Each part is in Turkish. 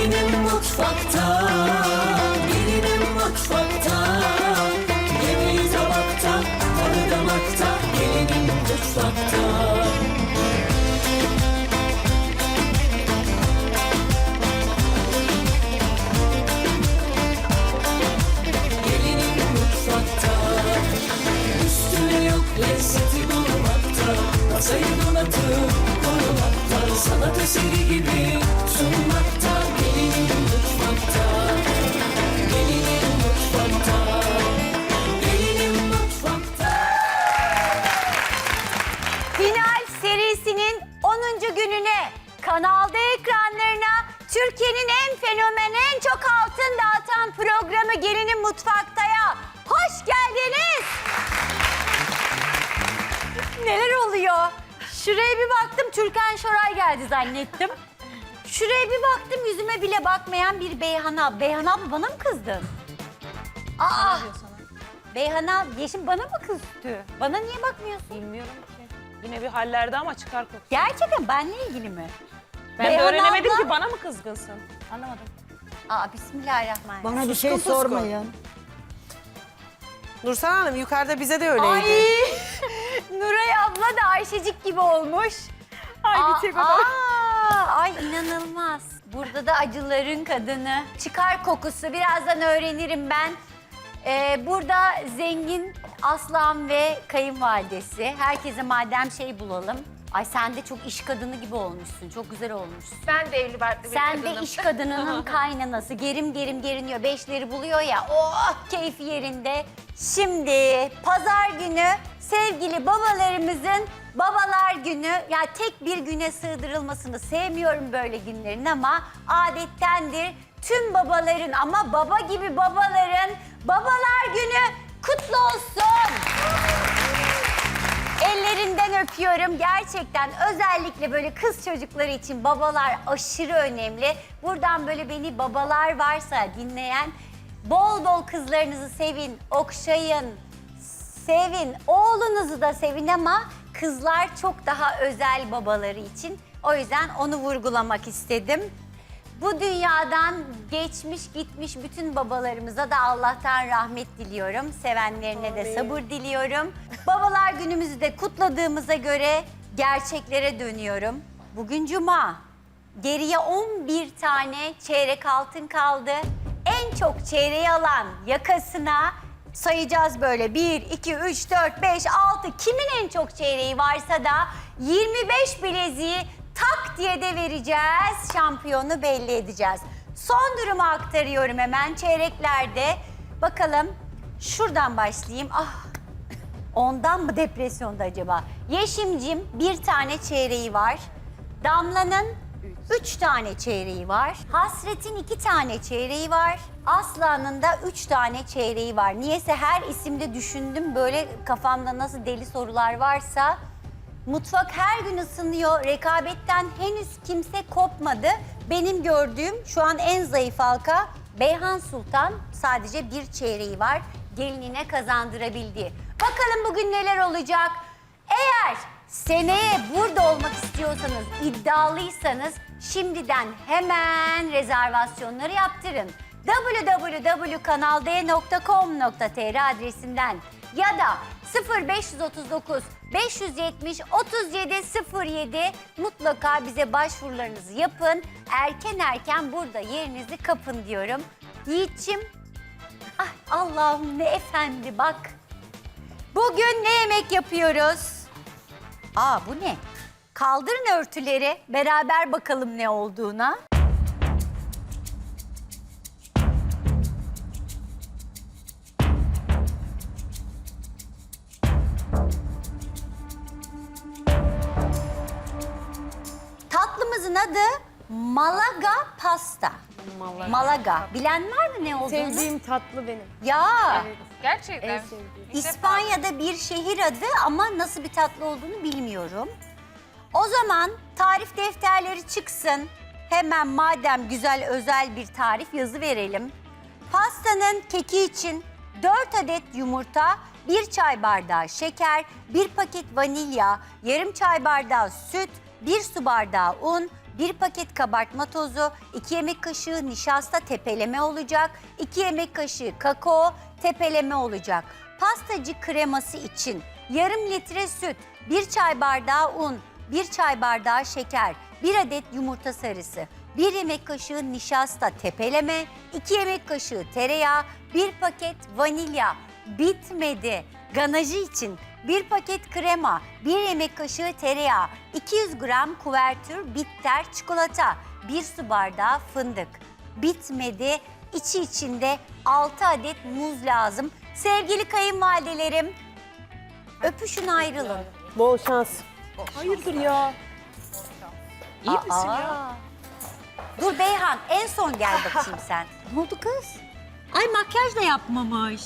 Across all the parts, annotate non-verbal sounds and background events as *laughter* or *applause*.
Gelinim mutfakta Gelinim mutfakta Yemeği tabakta Tadı damakta Gelinim mutfakta. Gelinim mutfakta Üstüne yok lezzeti bulmakta Masayı donatıp korumakta Sanat eseri gibi sunmakta programı Gelinin Mutfakta'ya hoş geldiniz. Neler oluyor? Şuraya bir baktım Türkan Şoray geldi zannettim. Şuraya bir baktım yüzüme bile bakmayan bir Beyhan abla. Beyhan abla bana mı kızdın? Aa! Beyhan abla Yeşim bana mı kızdı? Bana niye bakmıyorsun? Bilmiyorum ki. Yine bir hallerde ama çıkar kokusu. Gerçekten benle ilgili mi? Ben de Beyhan öğrenemedim abla- ki bana mı kızgınsın? Anlamadım. Aa bismillahirrahmanirrahim. Bana bir şey Suskun suskun. sormayın. Nursel Hanım yukarıda bize de öyleydi. Ay *laughs* Nuray abla da Ayşecik gibi olmuş. Ay bir tek o da. aa, Ay inanılmaz. Burada da acıların kadını. Çıkar kokusu birazdan öğrenirim ben. Ee, burada zengin aslan ve kayınvalidesi. Herkese madem şey bulalım. Ay sen de çok iş kadını gibi olmuşsun. Çok güzel olmuşsun. Ben de evli barklı bir Sen de iş kadınının *laughs* kaynanası. Gerim gerim geriniyor. Beşleri buluyor ya. Oh keyfi yerinde. Şimdi pazar günü sevgili babalarımızın babalar günü. Ya tek bir güne sığdırılmasını sevmiyorum böyle günlerin ama adettendir. Tüm babaların ama baba gibi babaların babalar günü kutlu olsun. Ellerinden öpüyorum. Gerçekten özellikle böyle kız çocukları için babalar aşırı önemli. Buradan böyle beni babalar varsa dinleyen bol bol kızlarınızı sevin, okşayın, sevin. Oğlunuzu da sevin ama kızlar çok daha özel babaları için. O yüzden onu vurgulamak istedim. Bu dünyadan geçmiş gitmiş bütün babalarımıza da Allah'tan rahmet diliyorum. Sevenlerine de sabır diliyorum. Babalar günümüzü de kutladığımıza göre gerçeklere dönüyorum. Bugün cuma. Geriye 11 tane çeyrek altın kaldı. En çok çeyreği alan yakasına sayacağız böyle 1, 2, 3, 4, 5, 6 kimin en çok çeyreği varsa da 25 bileziği diye de vereceğiz. Şampiyonu belli edeceğiz. Son durumu aktarıyorum hemen çeyreklerde. Bakalım şuradan başlayayım. Ah ondan mı depresyonda acaba? Yeşimcim bir tane çeyreği var. Damla'nın üç tane çeyreği var. Hasret'in iki tane çeyreği var. Aslan'ın da üç tane çeyreği var. Niyeyse her isimde düşündüm böyle kafamda nasıl deli sorular varsa. Mutfak her gün ısınıyor. Rekabetten henüz kimse kopmadı. Benim gördüğüm şu an en zayıf halka Beyhan Sultan sadece bir çeyreği var. Gelinine kazandırabildi. Bakalım bugün neler olacak? Eğer seneye burada olmak istiyorsanız, iddialıysanız şimdiden hemen rezervasyonları yaptırın. www.kanalde.com.tr adresinden ya da 0539 570 37 07 mutlaka bize başvurularınızı yapın. Erken erken burada yerinizi kapın diyorum. Yiğit'ciğim, ay Allah'ım ne efendi bak. Bugün ne yemek yapıyoruz? Aa bu ne? Kaldırın örtüleri, beraber bakalım ne olduğuna. Tatlımızın adı Malaga pasta. Malaga. Bilen var mı ne olduğunu? Sevdiğim tatlı benim. Ya. Gerçekten. İspanya'da bir şehir adı ama nasıl bir tatlı olduğunu bilmiyorum. O zaman tarif defterleri çıksın. Hemen madem güzel özel bir tarif yazı verelim. Pastanın keki için 4 adet yumurta, 1 çay bardağı şeker, 1 paket vanilya, yarım çay bardağı süt, 1 su bardağı un, 1 paket kabartma tozu, 2 yemek kaşığı nişasta tepeleme olacak, 2 yemek kaşığı kakao tepeleme olacak. Pastacı kreması için yarım litre süt, 1 çay bardağı un, 1 çay bardağı şeker, 1 adet yumurta sarısı, 1 yemek kaşığı nişasta tepeleme, 2 yemek kaşığı tereyağı, 1 paket vanilya. Bitmedi. Ganajı için 1 paket krema, 1 yemek kaşığı tereyağı, 200 gram kuvertür bitter çikolata, 1 su bardağı fındık. Bitmedi. İçi içinde 6 adet muz lazım. Sevgili kayınvalidelerim, öpüşün ayrılın. Bol şans. Hayırdır ya? İyi misin ya? Dur Beyhan en son gel bakayım sen. *laughs* ne oldu kız? Ay makyaj da yapmamış.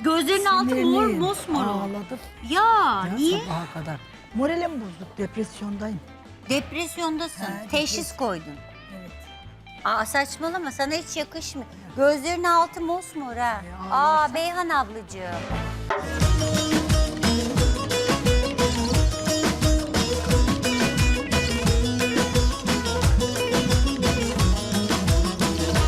Gözlerinin altı mor Sinirliyim. mosmor. Ağladım. Ya, Ya niye? Sabaha kadar. Moralim bozuk. Depresyondayım. Depresyondasın. Ha, Teşhis koydun. Evet. Aa saçmalama sana hiç yakışmıyor. Gözlerinin altı mosmor ha. Aa Beyhan ablacığım.